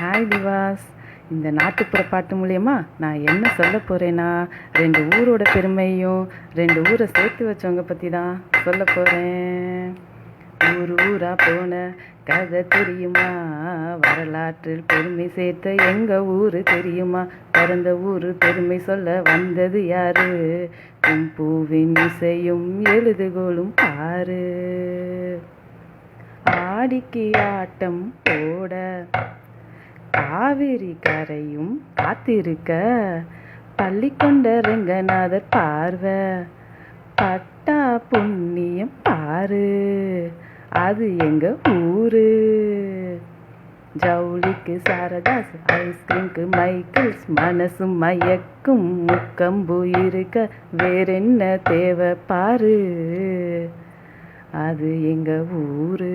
Hi Diwas இந்த நாட்டுப்புற பாட்டு மூலயமா நான் என்ன சொல்ல போகிறேன்னா ரெண்டு ஊரோட பெருமையும் ரெண்டு ஊரை சேர்த்து வச்சவங்க பற்றி தான் சொல்ல போகிறேன் ஊர் ஊரா போன கதை தெரியுமா? வரலாற்றில் பெருமை சேர்த்த எங்கள் ஊர் தெரியுமா? பிறந்த ஊர் பெருமை சொல்ல வந்தது யாரு? பூவின் இசையும் எழுதுகோளும் பாரு. ஆடிக்கு ஆட்டம் போட காவிரி கரையும் காத்திருக்க. பள்ளிக்கொண்ட ரங்கநாதர் பார்வை பட்டா புண்ணியம் பாரு அது எங்க ஊரு? ஜவுளிக்கு சாரதாஸ் ஐஸ்கிரீம்க்கு மைக்கிள்ஸ் மனசும் மயக்கும் முக்கம்பு இருக்க வேறென்ன தேவை பாரு? அது எங்க ஊரு?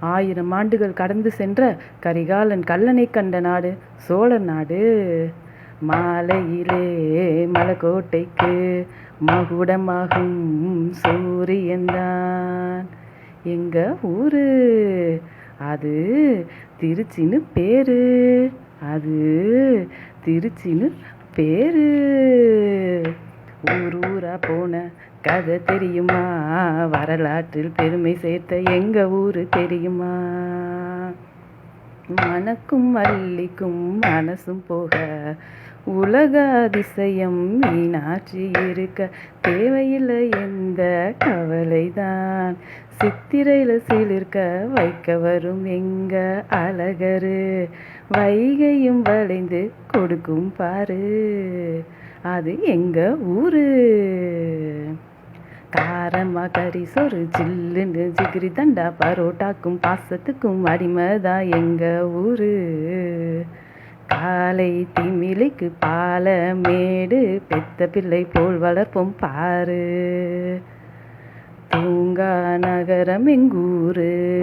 ஆயிரம் ஆண்டுகள் கடந்து சென்ற கரிகாலன் கல்லணை கண்ட நாடு சோழ நாடு. மாலையிலே மலைக்கோட்டைக்கு மகுடமாகும் சூரியன்தான் எங்க ஊரு? அது திருச்சின்னு பேரு. அது திருச்சின்னு பேரு. ஊர் ஊரா போன கதை தெரியுமா? வரலாற்றில் பெருமை சேர்த்த எங்க ஊரு தெரியுமா? மனக்கும் மல்லிக்கும் மனசும் போக உலக அதிசயம் மீனாட்சி இருக்க தேவையில்லை எந்த கவலைதான். சித்திரையில சீலிருக்க வைக்க வரும் எங்க அழகரு வைகையும் வளைந்து கொடுக்கும் பாரு. அது எங்கள் ஊர்? காரமா கறி சோறு ஜில்லுன்னு ஜிகிரி தண்டா பரோட்டாக்கும் பாசத்துக்கும் அடிமைதான் எங்கள் ஊர்? காலை திமிலைக்கு பால மேடு பெத்த பிள்ளை போல் வளர்ப்போம் பாரு. தூங்கா நகரம் எங்கூரு?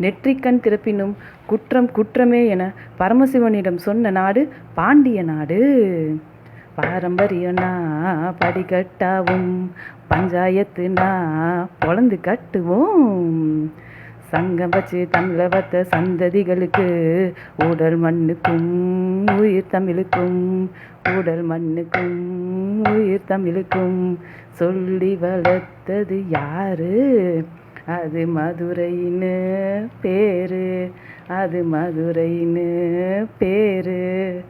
நெற்றிக்கண் திறப்பினும் குற்றம் குற்றமே என பரமசிவனிடம் சொன்ன நாடு பாண்டிய நாடு. பாரம்பரியம்னா படிக்கட்டாவும் பஞ்சாயத்துனா பொழந்து கட்டுவோம். சங்கம் வச்சு தமிழை வத்த சந்ததிகளுக்கு உடல் மண்ணுக்கும் உயிர் தமிழுக்கும் உடல் மண்ணுக்கும் உயிர் தமிழுக்கும் சொல்லி வளர்த்தது யாரு? அது மதுரைன்னு பேரு அது மதுரைன்னு பேரு.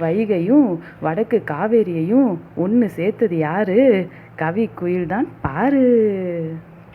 வைகையும் வடக்கு காவேரியையும் ஒன்று சேர்த்தது யாரு? கவி குயில் தான் பாரு.